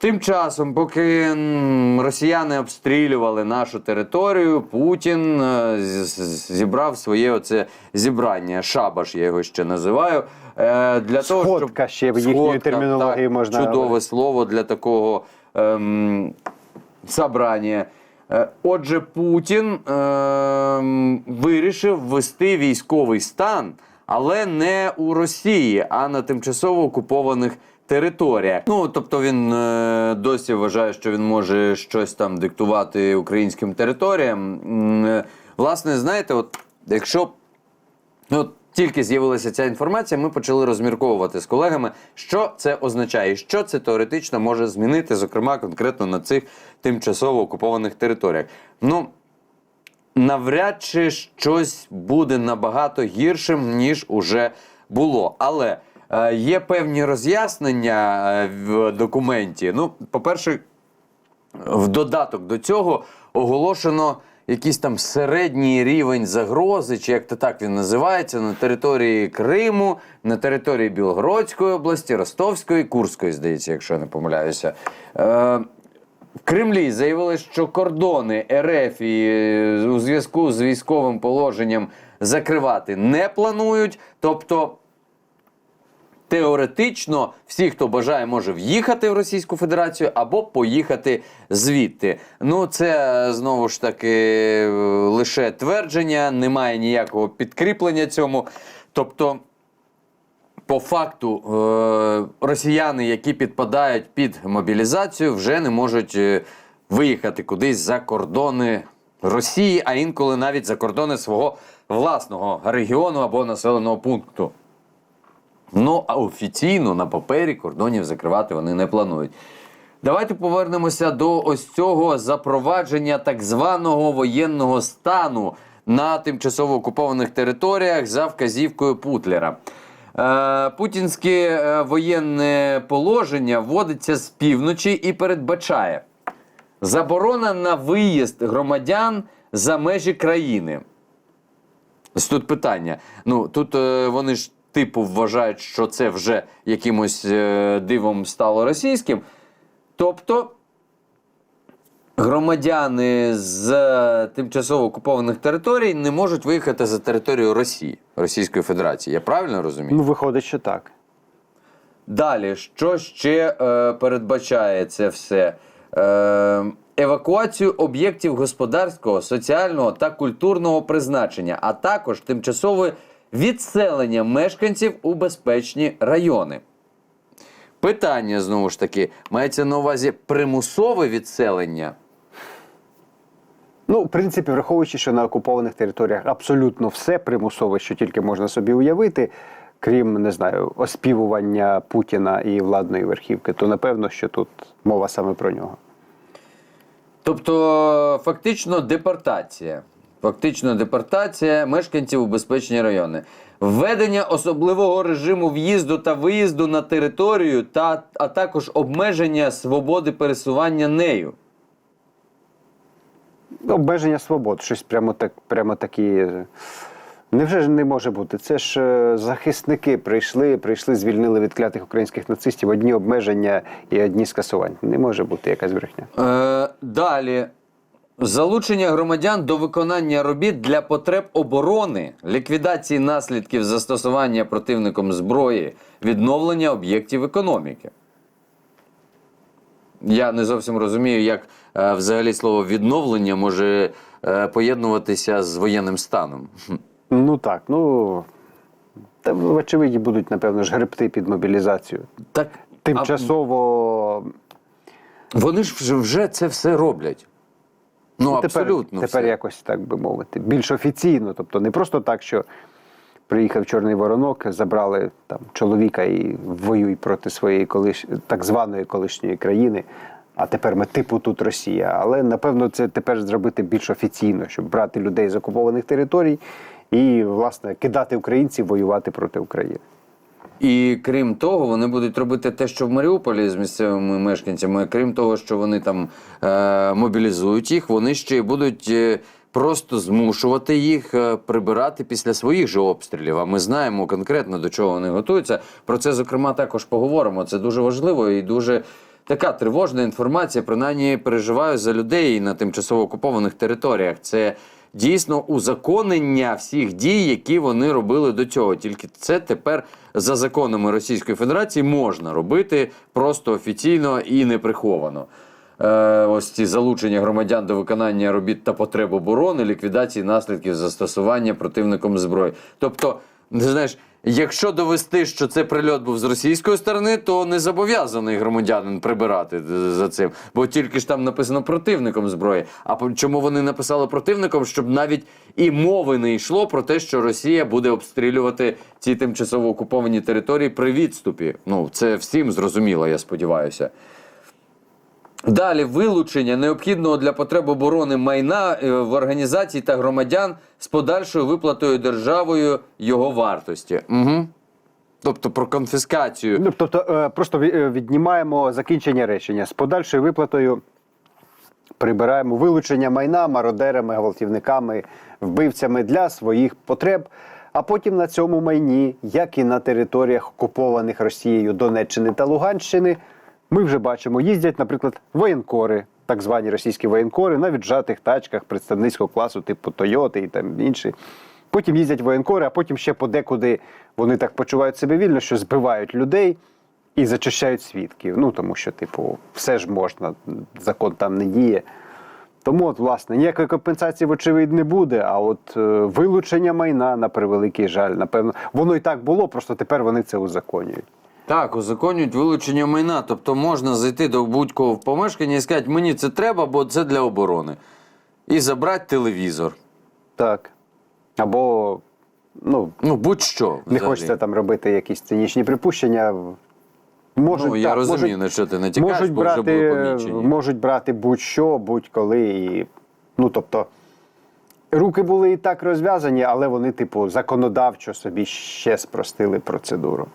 Тим часом, поки росіяни обстрілювали нашу територію, Путін е, зібрав своє оце зібрання. Шабаш я його ще називаю. е, Для того, щоб ще їхньою Сходка, термінологією так, можна чудове слово для такого ем, собрання. Е, Отже, Путін ем, вирішив ввести військовий стан, але не у Росії, а на тимчасово окупованих територіях. Ну тобто він е, досі вважає, що він може щось там диктувати українським територіям. Е, Власне, знаєте, от якщо Ну, От тільки з'явилася ця інформація, ми почали розмірковувати з колегами, що це означає, що це теоретично може змінити, зокрема конкретно на цих тимчасово окупованих територіях. Ну, навряд чи щось буде набагато гіршим, ніж уже було. Але е, є певні роз'яснення е, в документі. Ну, по-перше, в додаток до цього оголошено якийсь там середній рівень загрози, чи як то так він називається, на території Криму, на території Білгородської області, Ростовської, Курської, здається, якщо я не помиляюся. Е, в Кремлі заявили, що кордони РФ і е, у зв'язку з військовим положенням закривати не планують. Тобто теоретично всі, хто бажає, може в'їхати в Російську Федерацію або поїхати звідти. Ну, це е, знову ж таки е, лише твердження, немає ніякого підкріплення цьому. Тобто. По факту е, росіяни, які підпадають під мобілізацію, вже не можуть е, виїхати кудись за кордони Росії, а інколи навіть за кордони свого власного регіону або населеного пункту. Ну, а офіційно на папері кордонів закривати вони не планують. Давайте повернемося до ось цього запровадження так званого воєнного стану на тимчасово окупованих територіях за вказівкою Путлера. Е, путінське е, воєнне положення вводиться з півночі і передбачає заборона на виїзд громадян за межі країни. Тут питання. Ну тут е, вони ж типу вважають, що це вже якимось дивом стало російським. Тобто громадяни з е, тимчасово окупованих територій не можуть виїхати за територію Росії, Російської Федерації. Я правильно розумію? Ну, виходить, що так. Далі, що ще е, передбачає це все? Е, евакуацію об'єктів господарського, соціального та культурного призначення, а також тимчасове відселення мешканців у безпечні райони. Питання знову ж таки: мається на увазі примусове відселення. Ну, в принципі, враховуючи, що на окупованих територіях абсолютно все примусове, що тільки можна собі уявити, крім не знаю, оспівування Путіна і владної верхівки, то напевно, що тут мова саме про нього. Тобто, фактично депортація. Фактично депортація мешканців у безпечні райони. Введення особливого режиму в'їзду та виїзду на територію, та, а також обмеження свободи пересування нею. Обмеження свобод, щось прямо так, прямо такі. Невже ж не може бути? Це ж е, захисники прийшли, прийшли, звільнили від клятих українських нацистів одні обмеження і одні скасування. Не може бути якась брехня. Е, далі. Залучення громадян до виконання робіт для потреб оборони, ліквідації наслідків застосування противником зброї, відновлення об'єктів економіки. Я не зовсім розумію, як е, взагалі слово відновлення може е, поєднуватися з воєнним станом. Ну так, ну та вочевидь будуть, напевно, ж гребти під мобілізацію. Так, Тимчасово а вони ж вже, вже це все роблять. Ну, тепер, абсолютно. тепер все. якось так би мовити, більш офіційно, тобто не просто так, що приїхав Чорний Воронок, забрали там чоловіка і воюй проти своєї колиш... так званої колишньої країни. А тепер ми типу тут Росія. Але напевно це тепер зробити більш офіційно, щоб брати людей з окупованих територій і, власне, кидати українців воювати проти України. І крім того, вони будуть робити те, що в Маріуполі з місцевими мешканцями. Крім того, що вони там е, мобілізують їх, вони ще й будуть е, просто змушувати їх е, прибирати після своїх же обстрілів. А ми знаємо конкретно до чого вони готуються. Про це зокрема також поговоримо. Це дуже важливо і дуже така тривожна інформація. Принаймні переживаю за людей на тимчасово окупованих територіях. Це дійсно узаконення всіх дій, які вони робили до цього. Тільки це тепер за законами Російської Федерації можна робити просто офіційно і неприховано. Е, ось ці залучення громадян до виконання робіт та потреб оборони, ліквідації наслідків застосування противником зброї. Тобто, знаєш, якщо довести, що це прильот був з російської сторони, то не зобов'язаний громадянин прибирати за цим, бо тільки ж там написано противником зброї. А чому вони написали противником, щоб навіть і мови не йшло про те, що Росія буде обстрілювати ці тимчасово окуповані території при відступі. Ну це всім зрозуміло, я сподіваюся. Далі вилучення необхідного для потреб оборони майна е, в організацій та громадян з подальшою виплатою державою його вартості. Угу. Тобто про конфіскацію. Ну, тобто е, просто е, віднімаємо закінчення речення з подальшою виплатою. Прибираємо вилучення майна мародерами, гвалтівниками, вбивцями для своїх потреб. А потім на цьому майні, як і на територіях окупованих Росією Донеччини та Луганщини, ми вже бачимо, їздять, наприклад, воєнкори, так звані російські воєнкори, на віджатих тачках представницького класу, типу Тойоти і там інші. Потім їздять воєнкори, а потім ще подекуди вони так почувають себе вільно, що збивають людей і зачищають свідків. Ну тому що, типу, все ж можна, закон там не діє. Тому, от, власне, ніякої компенсації, вочевидь, не буде. А от е, вилучення майна, на превеликий жаль, напевно, воно і так було, просто тепер вони це узаконюють. Так, узаконюють вилучення майна. Тобто можна зайти до будь-кого в помешкання і сказати, мені це треба, бо це для оборони. І забрати телевізор. Так. Або, ну, Ну, будь-що. не взагалі. хочеться там робити якісь цинічні припущення. Можуть, ну, я так, розумію, можуть, на що ти натякаєш, можуть бо вже брати, були помічені. можуть брати будь-що, будь-коли. І, ну, тобто, руки були і так розв'язані, але вони, типу, законодавчо собі ще спростили процедуру.